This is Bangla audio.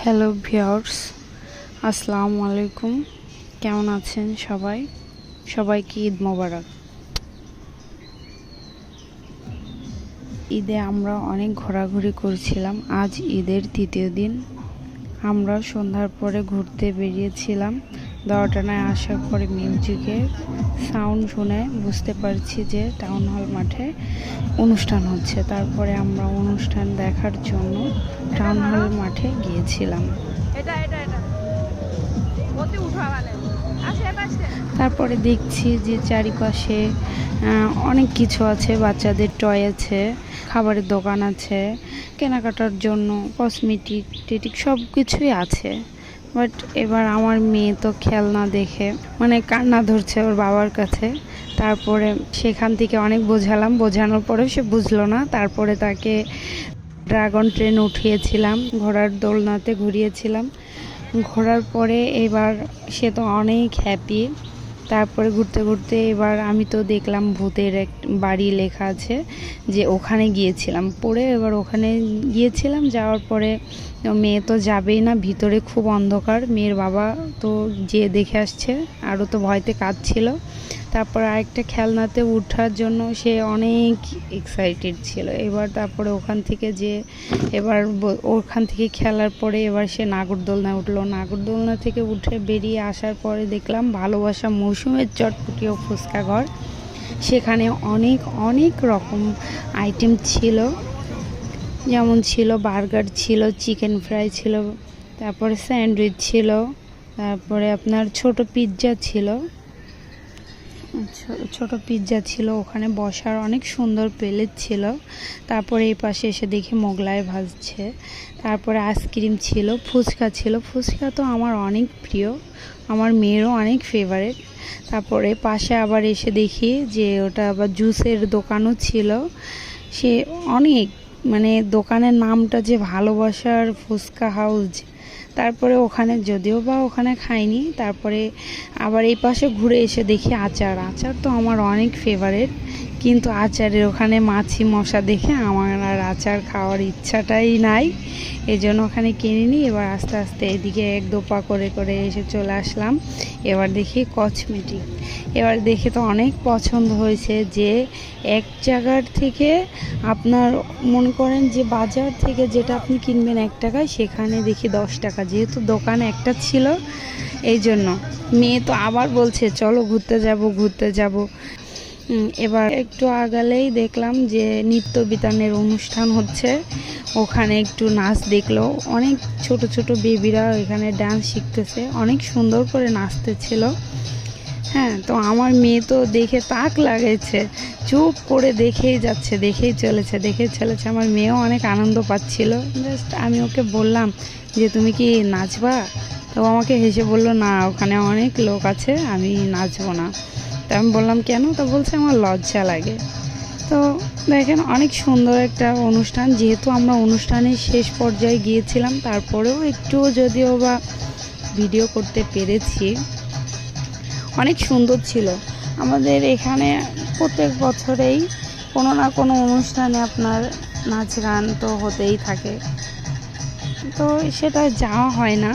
হ্যালো ভিওর্স আসসালামু আলাইকুম কেমন আছেন সবাই? সবাইকে ঈদ মোবারক। ঈদে আমরা অনেক ঘোরাঘুরি করছিলাম। আজ ঈদের তৃতীয় দিন। আমরা সন্ধ্যার পরে ঘুরতে বেরিয়েছিলাম। দরটানায় আসার পরে মিউজিকের সাউন্ড শুনে বুঝতে পারছি যে টাউন হল মাঠে অনুষ্ঠান হচ্ছে। তারপরে আমরা অনুষ্ঠান দেখার জন্য টাউন হল মাঠে গিয়েছিলাম। আসে তারপরে দেখছি যে চারিপাশে অনেক কিছু আছে বাচ্চাদের টয় আছে খাবারের দোকান আছে কেনাকাটার জন্য কসমেটিক টেটিক সব কিছুই আছে। বাট এবার আমার মেয়ে তো খেলনা দেখে মানে কান্না ধরছে ওর বাবার কাছে। তারপরে সেখান থেকে অনেক বোঝালাম, বোঝানোর পরেও সে বুঝলো না। তারপরে তাকে ড্রাগন ট্রেন উঠিয়েছিলাম, ঘোড়ার দোলনাতে ঘুরিয়েছিলাম। ঘোরার পরে এবার সে তো অনেক হ্যাপি তারপরে ঘুরতে ঘুরতে এবার আমি তো দেখলাম ভূতের এক বাড়ি লেখা আছে যে ওখানে গিয়েছিলাম। পরে এবার ওখানে গিয়েছিলাম, যাওয়ার পরে মেয়ে তো যাবেই না, ভিতরে খুব অন্ধকার। মেয়ের বাবা তো যেয়ে দেখে আসছে, আরও তো ভয়তে কাঁদছিল। তারপর আরেকটা খেলনাতে ওঠার জন্য সে অনেক এক্সাইটেড ছিল। এবার তারপরে ওখান থেকে যে এবার ওখান থেকে খেলার পরে এবার সে নাগরদোলনায় উঠল। নাগরদোলনা থেকে উঠে বেরিয়ে আসার পরে দেখলাম ভালোবাসা মৌসুমের চটপটি ও ফুচকা ঘর। সেখানে অনেক অনেক রকম আইটেম ছিল। যেমন ছিল বার্গার ছিল চিকেন ফ্রাই ছিল, তারপরে স্যান্ডউইচ ছিল, তারপরে আপনার ছোট পিৎজা ছিল। ছোট পিৎজা ছিল, ওখানে বসার অনেক সুন্দর প্লেট ছিল। তারপরে এই পাশে এসে দেখি মোগলাই ভাজছে। তারপরে আইসক্রিম ছিল, ফুচকা ছিল। ফুচকা তো আমার অনেক প্রিয়, আমার মেয়েরও অনেক ফেভারেট তারপরে পাশে আবার এসে দেখি যে ওটা আবার জুসের দোকানও ছিল। সে অনেক মানে দোকানের নামটা যে ভালোবাসার ফুচকা হাউস, তারপরে ওখানে যদিও বা ওখানে খাইনি, তারপরে আবার এই পাশে ঘুরে এসে দেখি আচার। আচার তো আমার অনেক ফেভারেট কিন্তু আচারের ওখানে মাছি মশা দেখে আমার আর আচার খাওয়ার ইচ্ছাটাই নাই। এই জন্য ওখানে কিনিনি এবার আস্তে আস্তে এদিকে এক দোপা করে করে এসে চলে আসলাম। এবার দেখি কসমেটিক এবার দেখে তো অনেক পছন্দ হয়েছে যে এক জায়গার থেকে আপনার মনে করেন যে বাজার থেকে যেটা আপনি কিনবেন এক টাকায়, সেখানে দেখি দশ টাকা। যেহেতু দোকান একটা ছিল এই জন্য মেয়ে তো আবার বলছে, চলো ঘুরতে যাব ঘুরতে যাব। এবার একটু আগালেই দেখলাম যে নৃত্য বিতানের অনুষ্ঠান হচ্ছে। ওখানে একটু নাচ দেখল। অনেক ছোট ছোট বেবিরা এখানে ডান্স শিখতেছে। অনেক সুন্দর করে নাচতেছিল। হ্যাঁ তো আমার মেয়ে তো দেখে তাক লাগাইছে চুপ করে দেখেই যাচ্ছে, দেখেই চলেছে দেখেই চলেছে। আমার মেয়েও অনেক আনন্দ পাচ্ছিল। জাস্ট আমি ওকে বললাম যে, তুমি কি নাচবা? তো আমাকে হেসে বলল, না, ওখানে অনেক লোক আছে, আমি নাচবো না। তা আমি বললাম, কেন? তো বলছে, আমার লজ্জা লাগে। তো দেখেন, অনেক সুন্দর একটা অনুষ্ঠান। যেহেতু আমরা অনুষ্ঠানের শেষ পর্যায়ে গিয়েছিলাম, তারপরেও একটু যদিও বা ভিডিও করতে পেরেছি। অনেক সুন্দর ছিল। আমাদের এখানে প্রত্যেক বছরেই কোনো না কোনো অনুষ্ঠানে আপনার নাচ গান তো হতেই থাকে। তো সেটা যাওয়া হয় না।